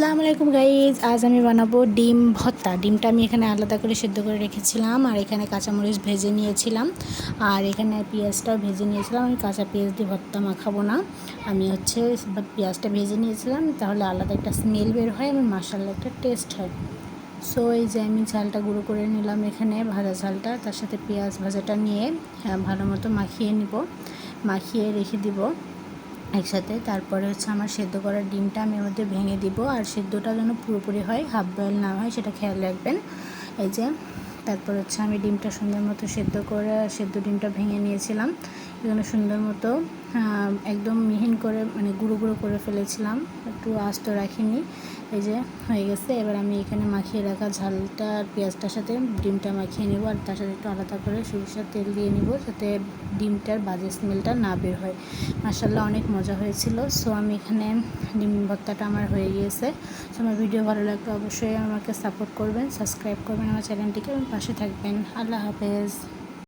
আসসালামু আলাইকুম গাইজ আজ আমি বানাবো ডিম ভর্তা। ডিমটা আমি এখানে আলাদা করে সেদ্ধ করে রেখেছিলাম আর এখানে কাঁচামরিচ ভেজে নিয়েছিলাম। আর এখানে পেঁয়াজটাও ভেজে নিয়েছিলাম আমি কাঁচা পেঁয়াজ দিয়ে ভর্তা মাখাবো না। আমি হচ্ছে পেঁয়াজটা ভেজে নিয়েছিলাম তাহলে আলাদা একটা স্মেল বের হয় এবং মাসাল্লা একটা টেস্ট হয়। সো এই যে আমি ঝালটা গুঁড়ো করে নিলাম এখানে ভাজা ঝালটা তার সাথে পেঁয়াজ ভাজাটা নিয়ে আহ, ভালো মতো মাখিয়ে নিব। মাখিয়ে রেখে দিব। একসাথে। তারপরে হচ্ছে আমার সেদ্ধ করা ডিমটা আমি মধ্যে ভেঙে দিব। আর সেদ্ধটা যেন পুরোপুরি হয়, হাফ বয়েল না হয়, সেটা খেয়াল রাখবেন। এই যে, তারপর হচ্ছে আমি ডিমটা সুন্দর মতো সেদ্ধ করে, সেদ্ধ ডিমটা ভেঙে নিয়েছিলাম। এখানে সুন্দর মতো একদম মিহিন করে মানে গুঁড়ো গুঁড়ো করে ফেলেছিলাম। একটু আস্ত রাখিনি। এই যে, হয়ে গেছে। এবার আমি এখানে মাখিয়ে রাখা ঝালটা আর পেঁয়াজটার সাথে ডিমটা মাখিয়ে নেব। আর তার সাথে একটু আলাদা করে সরিষার তেল দিয়ে নিব, যাতে ডিমটার বাজে স্মেলটা না বের হয়। মাসাল্লাহ অনেক মজা হয়েছিল। সো আমি এখানে ডিম ভর্তাটা আমার হয়ে গিয়েছে। সো আমার ভিডিও ভালো লাগলে অবশ্যই আমাকে সাপোর্ট করবেন, সাবস্ক্রাইব করবেন আমার চ্যানেলটিকে এবং পাশে থাকবেন। আল্লাহ হাফেজ।